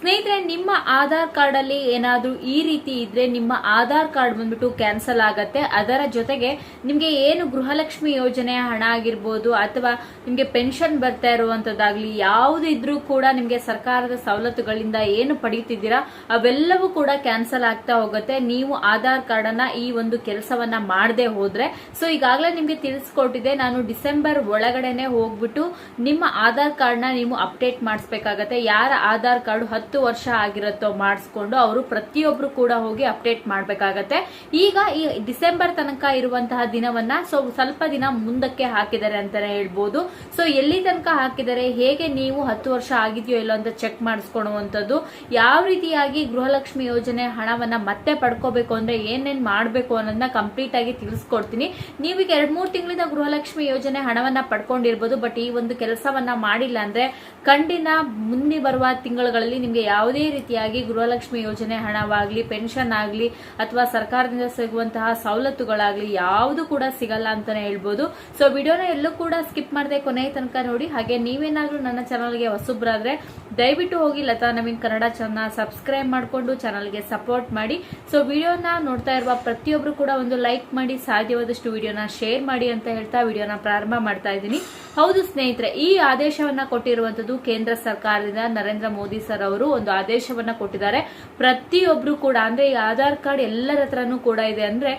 ಸ್ನೇಹಿತರೆ, ನಿಮ್ಮ ಆಧಾರ್ ಕಾರ್ಡ್ ಅಲ್ಲಿ ಏನಾದ್ರೂ ಈ ರೀತಿ ಇದ್ರೆ ನಿಮ್ಮ ಆಧಾರ್ ಕಾರ್ಡ್ ಬಂದ್ಬಿಟ್ಟು ಕ್ಯಾನ್ಸಲ್ ಆಗತ್ತೆ. ಅದರ ಜೊತೆಗೆ ನಿಮ್ಗೆ ಏನು ಗೃಹಲಕ್ಷ್ಮಿ ಯೋಜನೆ ಹಣ ಆಗಿರ್ಬೋದು ಅಥವಾ ನಿಮ್ಗೆ ಪೆನ್ಷನ್ ಬರ್ತಾ ಇರುವಂತದ್ದಾಗ್ಲಿ, ಯಾವ್ದು ಇದ್ರೂ ಕೂಡ ನಿಮ್ಗೆ ಸರ್ಕಾರದ ಸವಲತ್ತುಗಳಿಂದ ಏನು ಪಡೆಯುತ್ತಿದ್ದೀರಾ ಅವೆಲ್ಲವೂ ಕೂಡ ಕ್ಯಾನ್ಸಲ್ ಆಗ್ತಾ ಹೋಗುತ್ತೆ. ನೀವು ಆಧಾರ್ ಕಾರ್ಡ್ ಅನ್ನ ಈ ಒಂದು ಕೆಲಸವನ್ನ ಮಾಡದೆ ಹೋದ್ರೆ. ಸೊ, ಈಗಾಗಲೇ ನಿಮ್ಗೆ ತಿಳಿಸ್ಕೊಟ್ಟಿದೆ, ನಾನು ಡಿಸೆಂಬರ್ ಒಳಗಡೆನೆ ಹೋಗ್ಬಿಟ್ಟು ನಿಮ್ಮ ಆಧಾರ್ ಕಾರ್ಡ್ನ ನೀವು ಅಪ್ಡೇಟ್ ಮಾಡಿಸ್ಬೇಕಾಗತ್ತೆ. ಯಾರ ಆಧಾರ್ ಕಾರ್ಡ್ ಹತ್ತು ವರ್ಷ ಆಗಿರುತ್ತೋ ಮಾಡಿಸ್ಕೊಂಡು ಅವರು ಪ್ರತಿಯೊಬ್ರು ಕೂಡ ಹೋಗಿ ಅಪ್ಡೇಟ್ ಮಾಡ್ಬೇಕಾಗತ್ತೆ. ಈಗ ಈ ಡಿಸೆಂಬರ್ ತನಕ ಇರುವಂತಹ ದಿನವನ್ನ ಸೊ ಸ್ವಲ್ಪ ದಿನ ಮುಂದಕ್ಕೆ ಹಾಕಿದ್ದಾರೆ ಅಂತಾನೆ ಹೇಳ್ಬೋದು. ಸೊ ಎಲ್ಲಿ ತನಕ ಹಾಕಿದರೆ ಹೇಗೆ ನೀವು ಹತ್ತು ವರ್ಷ ಆಗಿದೆಯೋ ಇಲ್ಲೋ ಅಂತ ಚೆಕ್ ಮಾಡಿಸ್ಕೊಳ್ಳುವಂಥದ್ದು ಯಾವ ರೀತಿಯಾಗಿ ಗೃಹಲಕ್ಷ್ಮಿ ಯೋಜನೆ ಹಣವನ್ನ ಮತ್ತೆ ಪಡ್ಕೋಬೇಕು ಅಂದ್ರೆ ಏನೇನ್ ಮಾಡಬೇಕು ಅನ್ನೋದನ್ನ ಕಂಪ್ಲೀಟ್ ಆಗಿ ತಿಳಿಸ್ಕೊಡ್ತೀನಿ. ನೀವೀಗ ಎರಡ್ ಮೂರು ತಿಂಗಳಿಂದ ಗೃಹಲಕ್ಷ್ಮಿ ಯೋಜನೆ ಹಣವನ್ನ ಪಡ್ಕೊಂಡಿರ್ಬೋದು, ಬಟ್ ಈ ಒಂದು ಕೆಲಸವನ್ನ ಮಾಡಿಲ್ಲ ಅಂದ್ರೆ ಕಂಡಿನ ಮುಂದೆ ಬರುವ ತಿಂಗಳುಗಳಲ್ಲಿ ನಿಮ್ಗೆ ಯಾವುದೇ ರೀತಿಯಾಗಿ ಗೃಹಲಕ್ಷ್ಮಿ ಯೋಜನೆ ಹಣವಾಗಲಿ, ಪೆನ್ಷನ್ ಆಗಲಿ ಅಥವಾ ಸರ್ಕಾರದಿಂದ ಸಿಗುವಂತಹ ಸವಲತ್ತುಗಳಾಗಲಿ ಯಾವುದು ಕೂಡ ಸಿಗಲ್ಲ ಅಂತಾನೆ ಹೇಳ್ಬೋದು. ಸೊ ವಿಡಿಯೋನ ಎಲ್ಲೂ ಕೂಡ ಸ್ಕಿಪ್ ಮಾಡದೆ ಕೊನೆಯ ತನಕ ನೋಡಿ. ಹಾಗೆ ನೀವೇನಾದ್ರೂ ನನ್ನ ಚಾನಲ್ಗೆ ಹೊಸಬ್ರಾದ್ರೆ, ದಯವಿಟ್ಟು ಹೋಗಿ ಲತಾ ನವೀನ್ ಕನ್ನಡ ಚಾನಲ್ ಸಬ್ಸ್ಕ್ರೈಬ್ ಮಾಡಿಕೊಂಡು ಚಾನಲ್ಗೆ ಸಪೋರ್ಟ್ ಮಾಡಿ. ಸೊ ವಿಡಿಯೋನ ನೋಡ್ತಾ ಇರುವ ಪ್ರತಿಯೊಬ್ರು ಕೂಡ ಒಂದು ಲೈಕ್ ಮಾಡಿ, ಸಾಧ್ಯವಾದಷ್ಟು ವಿಡಿಯೋನ ಶೇರ್ ಮಾಡಿ ಅಂತ ಹೇಳ್ತಾ ವಿಡಿಯೋನ ಪ್ರಾರಂಭ ಮಾಡ್ತಾ ಇದ್ದೀನಿ. ಹೌದು ಸ್ನೇಹಿತರೆ, ಈ ಆದೇಶವನ್ನ ಕೊಟ್ಟಿರುವಂತದ್ದು ಕೇಂದ್ರ ಸರ್ಕಾರದಿಂದ ನರೇಂದ್ರ ಮೋದಿ ಸರ್ ಅವರು ಒಂದು ಆದೇಶವನ್ನ ಕೊಟ್ಟಿದ್ದಾರೆ. ಪ್ರತಿಯೊಬ್ರು ಕೂಡ, ಅಂದ್ರೆ ಈ ಆಧಾರ್ ಕಾರ್ಡ್ ಎಲ್ಲರ ಹತ್ರನೂ ಕೂಡ ಇದೆ. ಅಂದ್ರೆ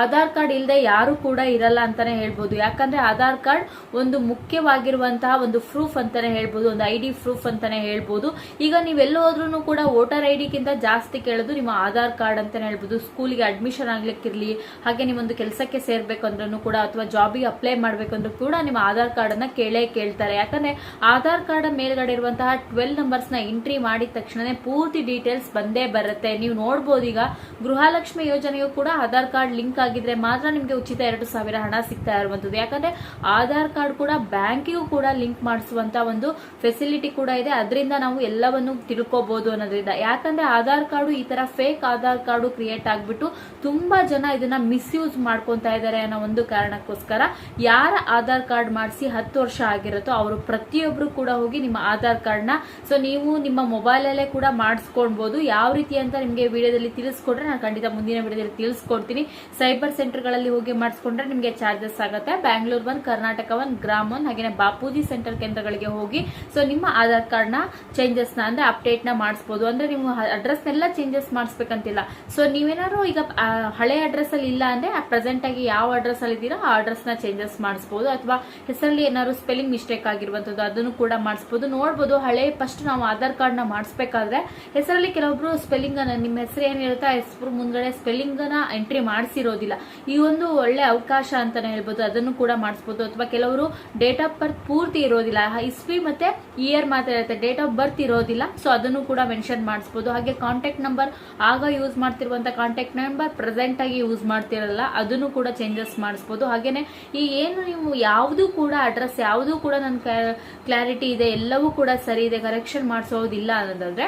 ಆಧಾರ್ ಕಾರ್ಡ್ ಇಲ್ಲದೆ ಯಾರು ಕೂಡ ಇರಲ್ಲ ಅಂತಾನೆ ಹೇಳ್ಬೋದು. ಯಾಕಂದ್ರೆ ಆಧಾರ್ ಕಾರ್ಡ್ ಒಂದು ಮುಖ್ಯವಾಗಿರುವಂತಹ ಒಂದು ಪ್ರೂಫ್ ಅಂತಾನೆ ಹೇಳ್ಬೋದು, ಒಂದು ಐ ಡಿ ಪ್ರೂಫ್ ಅಂತಾನೆ ಹೇಳ್ಬೋದು. ಈಗ ನೀವೆಲ್ಲ ಹೋದ್ರೂ ಕೂಡ ವೋಟರ್ ಐ ಡಿಗಿಂತ ಜಾಸ್ತಿ ಕೇಳೋದು ನಿಮ್ಮ ಆಧಾರ್ ಕಾರ್ಡ್ ಅಂತಾನೆ ಹೇಳ್ಬೋದು. ಸ್ಕೂಲಿಗೆ ಅಡ್ಮಿಷನ್ ಆಗ್ಲಿಕ್ಕಿರ್ಲಿ, ಹಾಗೆ ನಿಮ್ಮೊಂದು ಕೆಲಸಕ್ಕೆ ಸೇರ್ಬೇಕಂದ್ರೂ ಕೂಡ ಅಥವಾ ಜಾಬಿಗೆ ಅಪ್ಲೈ ಮಾಡ್ಬೇಕಂದ್ರೂ ಕೂಡ ನಿಮ್ಮ ಆಧಾರ್ ಕಾರ್ಡ್ ಅನ್ನ ಕೇಳೇ ಕೇಳ್ತಾರೆ. ಯಾಕಂದ್ರೆ ಆಧಾರ್ ಕಾರ್ಡ್ ಮೇಲ್ಗಡೆ ಇರುವಂತಹ ಟ್ವೆಲ್ ನಂಬರ್ಸ್ನ ಎಂಟ್ರಿ ಮಾಡಿದ ತಕ್ಷಣ ಪೂರ್ತಿ ಡೀಟೇಲ್ಸ್ ಬಂದೇ ಬರುತ್ತೆ. ನೀವು ನೋಡ್ಬೋದು ಈಗ ಗೃಹಲಕ್ಷ್ಮಿ ಯೋಜನೆಯು ಕೂಡ ಆಧಾರ್ ಕಾರ್ಡ್ ಲಿಂಕ್ ಆಗಿದ್ರೆ ಮಾತ್ರ ನಿಮ್ಗೆ ಉಚಿತ ಎರಡು ಸಾವಿರ ಹಣ ಸಿಗ್ತಾ ಇರುವಂತದ್ದು ಯಾಕಂದ್ರೆ ಆಧಾರ್ ಕಾರ್ಡ್ ಕೂಡ ಬ್ಯಾಂಕಿಗೂ ಕೂಡ ಲಿಂಕ್ ಮಾಡಿಸುವಂತ ಒಂದು ಫೆಸಿಲಿಟಿ ಕೂಡ ಇದೆ. ಅದರಿಂದ ನಾವು ಎಲ್ಲವನ್ನು ತಿಳ್ಕೊಬಹುದು ಅನ್ನೋದ್ರಿಂದ. ಯಾಕಂದ್ರೆ ಆಧಾರ್ ಕಾರ್ಡು ಈ ತರ ಫೇಕ್ ಆಧಾರ್ ಕಾರ್ಡು ಕ್ರಿಯೇಟ್ ಆಗ್ಬಿಟ್ಟು ತುಂಬಾ ಜನ ಇದನ್ನ ಮಿಸ್ಯೂಸ್ ಮಾಡ್ಕೊತಾ ಇದ್ದಾರೆ ಅನ್ನೋ ಒಂದು ಕಾರಣಕ್ಕೋಸ್ಕರ ಯಾರ ಆಧಾರ್ ಕಾರ್ಡ್ ಮಾಡಿಸಿ ಹತ್ತು ವರ್ಷ ಆಗಿರುತ್ತೋ ಅವರು ಪ್ರತಿಯೊಬ್ರು ಕೂಡ ಹೋಗಿ ನಿಮ್ಮ ಆಧಾರ್ ಕಾರ್ಡ್ನ ಸೊ ನೀವು ನಿಮ್ಮ ಮೊಬೈಲ್ ಅಲ್ಲೇ ಕೂಡ ಮಾಡಿಸ್ಕೊಳ್ಬಹುದು ಯಾವ ರೀತಿ ಅಂತ ನಿಮ್ಗೆ ವಿಡಿಯೋದಲ್ಲಿ ತಿಳಿಸ್ಕೊಟ್ರೆ ನಾನು ಖಂಡಿತ ಮುಂದಿನ ವಿಡಿಯೋದಲ್ಲಿ ತಿಳಿಸ್ಕೊಡ್ತೀನಿ. ಸೈಬರ್ ಸೆಂಟರ್ಗಳಲ್ಲಿ ಹೋಗಿ ಮಾಡಿಸ್ಕೊಂಡ್ರೆ ನಿಮಗೆ ಚಾರ್ಜಸ್ ಆಗುತ್ತೆ. Bangalore one Karnataka one Grama one ಹಾಗೆ ಬಾಪೂಜಿ ಸೆಂಟರ್ ಕೇಂದ್ರಗಳಿಗೆ ಹೋಗಿ ಸೊ ನಿಮ್ಮ ಆಧಾರ್ ಕಾರ್ಡ್ನ ಚೇಂಜಸ್ನ ಅಂದರೆ ನ ಅಂದ್ರೆ ಅಂದರೆ ನೀವು ಅಡ್ರೆಸ್ ಎಲ್ಲ ಚೇಂಜಸ್ ಮಾಡಿಸ್ಬೇಕಂತಿಲ್ಲ. ಸೊ ನೀವೇನಾದ್ರು ಈಗ ಹಳೆ ಅಡ್ರೆಸ್ ಅಲ್ಲಿ ಇಲ್ಲ ಅಂದ್ರೆ ಪ್ರೆಸೆಂಟ್ ಆಗಿ ಯಾವ ಅಡ್ರೆಸ್ ಅಲ್ಲಿ ಇದ್ದೀರಾ ಆ ಅಡ್ರೆಸ್ನ ಚೇಂಜಸ್ ಮಾಡಿಸ್ಬೋದು. ಅಥವಾ ಹೆಸರಲ್ಲಿ ಏನಾದ್ರು ಸ್ಪೆಲ್ಲಿಂಗ್ ಮಿಸ್ಟೇಕ್ ಆಗಿರುವಂತದ್ದು ಅದನ್ನು ಕೂಡ ಮಾಡಿಸ್ಬೋದು. ನೋಡ್ಬೋದು ಹಳೆ ಫಸ್ಟ್ ನಾವು ಆಧಾರ್ ಕಾರ್ಡ್ನ ಮಾಡಿಸ್ಬೇಕಾದ್ರೆ ಹೆಸರಲ್ಲಿ ಕೆಲವೊಬ್ರು ಸ್ಪೆಲ್ಲಿಂಗ್ ನಿಮ್ಮ ಹೆಸರು ಏನಿರುತ್ತೆ ಆ ಹೆಸರು ಮುಂದ್ಗಡೆ ಸ್ಪೆಲ್ಲಿಂಗ್ ಎಂಟ್ರಿ ಎಂಟ್ರಿ ಮಾಡಿಸಿರೋದಿಲ್ಲ ಈ ಒಂದು ಒಳ್ಳೆ ಅವಕಾಶ ಅಂತಾನೆ ಹೇಳ್ಬೋದು. ಅದನ್ನು ಕೂಡ ಮಾಡಿಸ್ಬೋದು. ಅಥವಾ ಕೆಲವರು ಡೇಟ್ ಆಫ್ ಬರ್ತ್ ಪೂರ್ತಿ ಇರೋದಿಲ್ಲ. ಇಸ್ವಿ ಮತ್ತೆ ಇಯರ್ ಮಾತ್ರ ಇರುತ್ತೆ. ಡೇಟ್ ಆಫ್ ಬರ್ತ್ ಇರೋದಿಲ್ಲ. ಸೊ ಅದನ್ನು ಕೂಡ ಮೆನ್ಷನ್ ಮಾಡಿಸ್ಬೋದು. ಹಾಗೆ ಕಾಂಟ್ಯಾಕ್ಟ್ ನಂಬರ್ ಆಗ ಯೂಸ್ ಮಾಡ್ತಿರುವಂತ ಕಾಂಟ್ಯಾಕ್ಟ್ ನಂಬರ್ ಪ್ರೆಸೆಂಟ್ ಆಗಿ ಯೂಸ್ ಮಾಡ್ತಿರಲ್ಲ, ಅದನ್ನು ಕೂಡ ಚೇಂಜಸ್ ಮಾಡಿಸ್ಬೋದು. ಹಾಗೇನೆ ಈ ಏನು ನೀವು ಯಾವುದು ಕೂಡ ಅಡ್ರೆಸ್ ಯಾವುದು ಕೂಡ ನನ್ನ ಕ್ಲಾರಿಟಿ ಇದೆ, ಎಲ್ಲವೂ ಕೂಡ ಸರಿ ಇದೆ ಕರೆಕ್ಷನ್ ಮಾಡಿಸೋದಿಲ್ಲ ಅನ್ನೋದಾದ್ರೆ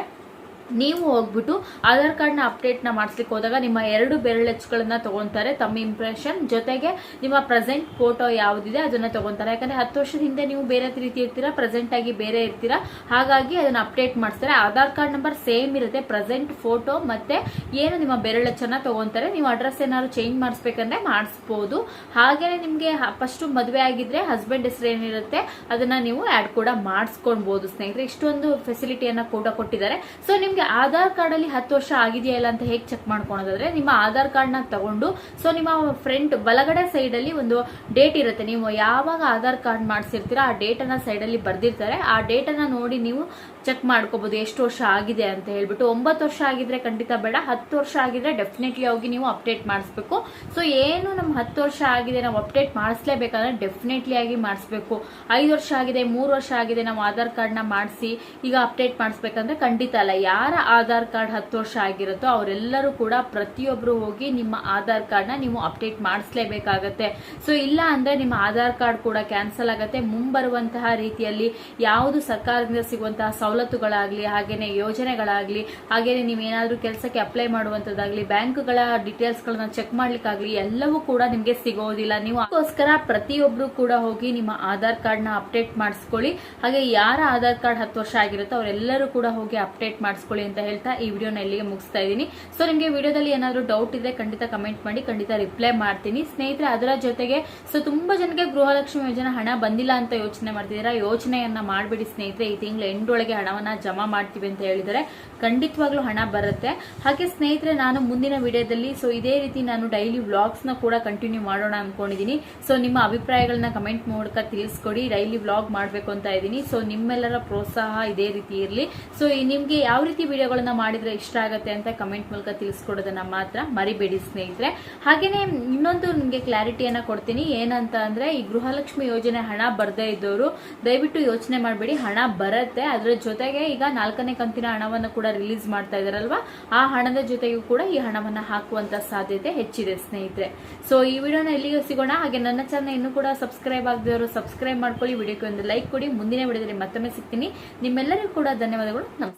ನೀವು ಹೋಗ್ಬಿಟ್ಟು ಆಧಾರ್ ಕಾರ್ಡ್ನ ಅಪ್ಡೇಟ್ನ ಮಾಡಿಸ್ಲಿಕ್ಕೆ ಹೋದಾಗ ನಿಮ್ಮ ಎರಡು ಬೆರಳೆಚ್ಚುಗಳನ್ನ ತಗೊಂತಾರೆ. ತಮ್ಮ ಇಂಪ್ರೆಷನ್ ಜೊತೆಗೆ ನಿಮ್ಮ ಪ್ರೆಸೆಂಟ್ ಫೋಟೋ ಯಾವುದಿದೆ ಅದನ್ನ ತಗೊಂತಾರೆ. ಯಾಕಂದ್ರೆ ಹತ್ತು ವರ್ಷದ ಹಿಂದೆ ನೀವು ಬೇರೆ ರೀತಿ ಇರ್ತೀರಾ ಪ್ರೆಸೆಂಟ್ ಆಗಿ ಬೇರೆ ಇರ್ತೀರಾ. ಹಾಗಾಗಿ ಅದನ್ನ ಅಪ್ಡೇಟ್ ಮಾಡಿಸ್ತಾರೆ. ಆಧಾರ್ ಕಾರ್ಡ್ ನಂಬರ್ ಸೇಮ್ ಇರುತ್ತೆ. ಪ್ರೆಸೆಂಟ್ ಫೋಟೋ ಮತ್ತೆ ಏನು ನಿಮ್ಮ ಬೆರಳಚ್ಚನ್ನ ತಗೊಂತಾರೆ. ನೀವು ಅಡ್ರೆಸ್ ಏನಾದ್ರು ಚೇಂಜ್ ಮಾಡಿಸ್ಬೇಕಂದ್ರೆ ಮಾಡಿಸ್ಬೋದು. ಹಾಗೇನೆ ನಿಮಗೆ ಫಸ್ಟ್ ಮದುವೆ ಆಗಿದ್ರೆ ಹಸ್ಬೆಂಡ್ ಹೆಸರು ಏನಿರುತ್ತೆ ಅದನ್ನ ನೀವು ಆಡ್ ಕೂಡ ಮಾಡಿಸ್ಕೊಳ್ಬೋದು ಸ್ನೇಹಿತರೆ. ಇಷ್ಟೊಂದು ಫೆಸಿಲಿಟಿಯನ್ನು ಕೂಡ ಕೊಟ್ಟಿದ್ದಾರೆ. ಸೊ ನಿಮ್ಗೆ ಆಧಾರ್ ಕಾರ್ಡ್ ಅಲ್ಲಿ ಹತ್ತು ವರ್ಷ ಆಗಿದೆಯಾ ಇಲ್ಲ ಅಂತ ಹೇಗೆ ಚೆಕ್ ಮಾಡ್ಕೊಳೋದಾದ್ರೆ ನಿಮ್ಮ ಆಧಾರ್ ಕಾರ್ಡ್ನ ತಗೊಂಡು ಸೊ ನಿಮ್ಮ ಫ್ರಂಟ್ ಬಲಗಡೆ ಸೈಡ್ ಅಲ್ಲಿ ಒಂದು ಡೇಟ್ ಇರುತ್ತೆ. ನೀವು ಯಾವಾಗ ಆಧಾರ್ ಕಾರ್ಡ್ ಮಾಡಿಸಿರ್ತೀರಾ ಆ ಡೇಟ್ ಅನ್ನ ಸೈಡ್ ಅಲ್ಲಿ ಬರ್ದಿರ್ತಾರೆ. ಆ ಡೇಟ್ ಅನ್ನ ನೋಡಿ ನೀವು ಚೆಕ್ ಮಾಡ್ಕೋಬಹುದು ಎಷ್ಟು ವರ್ಷ ಆಗಿದೆ ಅಂತ ಹೇಳ್ಬಿಟ್ಟು. ಒಂಬತ್ತು ವರ್ಷ ಆಗಿದ್ರೆ ಖಂಡಿತ ಬೇಡ, ಹತ್ತು ವರ್ಷ ಆಗಿದ್ರೆ ಡೆಫಿನೆಟ್ಲಿ ಹೋಗಿ ನೀವು ಅಪ್ಡೇಟ್ ಮಾಡಿಸ್ಬೇಕು. ಸೊ ಏನು ನಮ್ಮ ಹತ್ತು ವರ್ಷ ಆಗಿದೆ ನಾವು ಅಪ್ಡೇಟ್ ಮಾಡಿಸ್ಲೇಬೇಕಂದ್ರೆ ಡೆಫಿನೆಟ್ಲಿ ಆಗಿ ಮಾಡಿಸ್ಬೇಕು. ಐದು ವರ್ಷ ಆಗಿದೆ, ಮೂರು ವರ್ಷ ಆಗಿದೆ, ನಾವು ಆಧಾರ್ ಕಾರ್ಡ್ನ ಮಾಡಿಸಿ ಈಗ ಅಪ್ಡೇಟ್ ಮಾಡಿಸ್ಬೇಕಂದ್ರೆ ಖಂಡಿತ ಅಲ್ಲ. ಯಾರ ಆಧಾರ್ ಕಾರ್ಡ್ ಹತ್ತು ವರ್ಷ ಆಗಿರುತ್ತೋ ಅವರೆಲ್ಲರೂ ಕೂಡ ಪ್ರತಿಯೊಬ್ಬರು ಹೋಗಿ ನಿಮ್ಮ ಆಧಾರ್ ಕಾರ್ಡ್ನ ನೀವು ಅಪ್ಡೇಟ್ ಮಾಡಿಸ್ಲೇಬೇಕಾಗತ್ತೆ. ಸೊ ಇಲ್ಲ ಅಂದ್ರೆ ನಿಮ್ಮ ಆಧಾರ್ ಕಾರ್ಡ್ ಕೂಡ ಕ್ಯಾನ್ಸಲ್ ಆಗುತ್ತೆ. ಮುಂಬರುವಂತಹ ರೀತಿಯಲ್ಲಿ ಯಾವುದು ಸರ್ಕಾರದಿಂದ ಸಿಗುವಂತಹ ಸವಲತ್ತು ಸವಲತ್ತುಗಳಾಗ್ಲಿ, ಹಾಗೇನೆ ಯೋಜನೆಗಳಾಗ್ಲಿ, ಹಾಗೇನೆ ನೀವೇನಾದರೂ ಕೆಲಸಕ್ಕೆ ಅಪ್ಲೈ ಮಾಡುವಂಥದ್ದಾಗಲಿ ಬ್ಯಾಂಕ್ಗಳ ಡೀಟೇಲ್ಸ್ಗಳನ್ನ ಚೆಕ್ ಮಾಡ್ಲಿಕ್ಕಾಗ್ಲಿ, ಎಲ್ಲವೂ ಕೂಡ ನಿಮಗೆ ಸಿಗೋದಿಲ್ಲ. ನೀವು ಅದಕ್ಕೋಸ್ಕರ ಪ್ರತಿಯೊಬ್ಬರು ಕೂಡ ಹೋಗಿ ನಿಮ್ಮ ಆಧಾರ್ ಕಾರ್ಡ್ನ ಅಪ್ಡೇಟ್ ಮಾಡಿಸ್ಕೊಳ್ಳಿ. ಹಾಗೆ ಯಾರ ಆಧಾರ್ ಕಾರ್ಡ್ ಹತ್ತು ವರ್ಷ ಆಗಿರುತ್ತೋ ಅವರೆಲ್ಲರೂ ಕೂಡ ಹೋಗಿ ಅಪ್ಡೇಟ್ ಮಾಡಿಸ್ಕೊಳ್ಳಿ ಅಂತ ಹೇಳ್ತಾ ಈ ವಿಡಿಯೋನ ಇಲ್ಲಿಗೆ ಮುಗಿಸ್ತಾ ಇದ್ದೀನಿ. ಸೊ ನಿಮಗೆ ವಿಡಿಯೋದಲ್ಲಿ ಏನಾದರೂ ಡೌಟ್ ಇದ್ರೆ ಖಂಡಿತ ಕಮೆಂಟ್ ಮಾಡಿ, ಖಂಡಿತ ರಿಪ್ಲೈ ಮಾಡ್ತೀನಿ. ಸ್ನೇಹಿತರೆ, ಅದರ ಜೊತೆಗೆ ಸೊ ತುಂಬಾ ಜನಕ್ಕೆ ಗೃಹಲಕ್ಷ್ಮಿ ಯೋಜನೆ ಹಣ ಬಂದಿಲ್ಲ ಅಂತ ಯೋಚನೆ ಮಾಡ್ತಿದ್ದೀರಾ? ಯೋಚನೆಯನ್ನ ಮಾಡಬೇಡಿ ಸ್ನೇಹಿತರೆ. ಈ ತಿಂಗಳ ಎಂಡೊಳಗೆ ಹಣವನ್ನ ಜಮಾ ಮಾಡ್ತೀವಿ ಅಂತ ಹೇಳಿದರೆ ಖಂಡಿತವಾಗ್ಲೂ ಹಣ ಬರುತ್ತೆ. ಹಾಗೆ ಸ್ನೇಹಿತರೆ, ನಾನು ಮುಂದಿನ ವಿಡಿಯೋದಲ್ಲಿ ಸೊ ಇದೇ ರೀತಿ ನಾನು ಡೈಲಿ ವ್ಲಾಗ್ಸ್ನ ಕೂಡ ಕಂಟಿನ್ಯೂ ಮಾಡೋಣ ಅನ್ಕೊಂಡಿದೀನಿ ಸೊ ನಿಮ್ಮ ಅಭಿಪ್ರಾಯಗಳನ್ನ ಕಮೆಂಟ್ ಮೂಲಕ ತಿಳಿಸ್ಕೊಡಿ. ಡೈಲಿ ವ್ಲಾಗ್ ಮಾಡ್ಬೇಕು ಅಂತ ಇದೀನಿ ಸೊ ನಿಮ್ಮೆಲ್ಲರ ಪ್ರೋತ್ಸಾಹ ಇದೇ ರೀತಿ ಇರಲಿ. ಸೊ ನಿಮ್ಗೆ ಯಾವ ರೀತಿ ವಿಡಿಯೋಗಳನ್ನ ಮಾಡಿದ್ರೆ ಇಷ್ಟ ಆಗುತ್ತೆ ಅಂತ ಕಮೆಂಟ್ ಮೂಲಕ ತಿಳಿಸ್ಕೊಡೋದನ್ನ ಮಾತ್ರ ಮರಿಬೇಡಿ ಸ್ನೇಹಿತರೆ. ಹಾಗೇನೆ ಇನ್ನೊಂದು ನಿಮಗೆ ಕ್ಲಾರಿಟಿಯನ್ನ ಕೊಡ್ತೀನಿ. ಏನಂತ ಅಂದ್ರೆ, ಈ ಗೃಹಲಕ್ಷ್ಮಿ ಯೋಜನೆ ಹಣ ಬರ್ದೇ ಇದ್ದವರು ದಯವಿಟ್ಟು ಯೋಚನೆ ಮಾಡಬೇಡಿ. ಹಣ ಬರುತ್ತೆ ಅದರ ಜೊತೆಗೆ ಈಗ ನಾಲ್ಕನೇ ಕಂತಿನ ಹಣವನ್ನು ಕೂಡ ರಿಲೀಸ್ ಮಾಡ್ತಾ ಇದಾರಲ್ವಾ? ಆ ಹಣದ ಜೊತೆಗೂ ಕೂಡ ಈ ಹಣವನ್ನ ಹಾಕುವಂತ ಸಾಧ್ಯತೆ ಹೆಚ್ಚಿದೆ ಸ್ನೇಹಿತರೆ. ಸೊ ಈ ವಿಡಿಯೋನ ಎಲ್ಲಿಗೆ ಸಿಗೋಣ? ಹಾಗೆ ನನ್ನ ಚಾನಲ್ ಇನ್ನು ಕೂಡ ಸಬ್ಸ್ಕ್ರೈಬ್ ಆಗದವರು ಸಬ್ಸ್ಕ್ರೈಬ್ ಮಾಡ್ಕೊಳ್ಳಿ. ವಿಡಿಯೋಕ್ಕೆ ಒಂದು ಲೈಕ್ ಕೊಡಿ. ಮುಂದಿನ ವಿಡಿಯೋದಲ್ಲಿ ಮತ್ತೊಮ್ಮೆ ಸಿಗ್ತೀನಿ. ನಿಮ್ಮೆಲ್ಲರಿಗೂ ಕೂಡ ಧನ್ಯವಾದಗಳು. ನಮಸ್ಕಾರ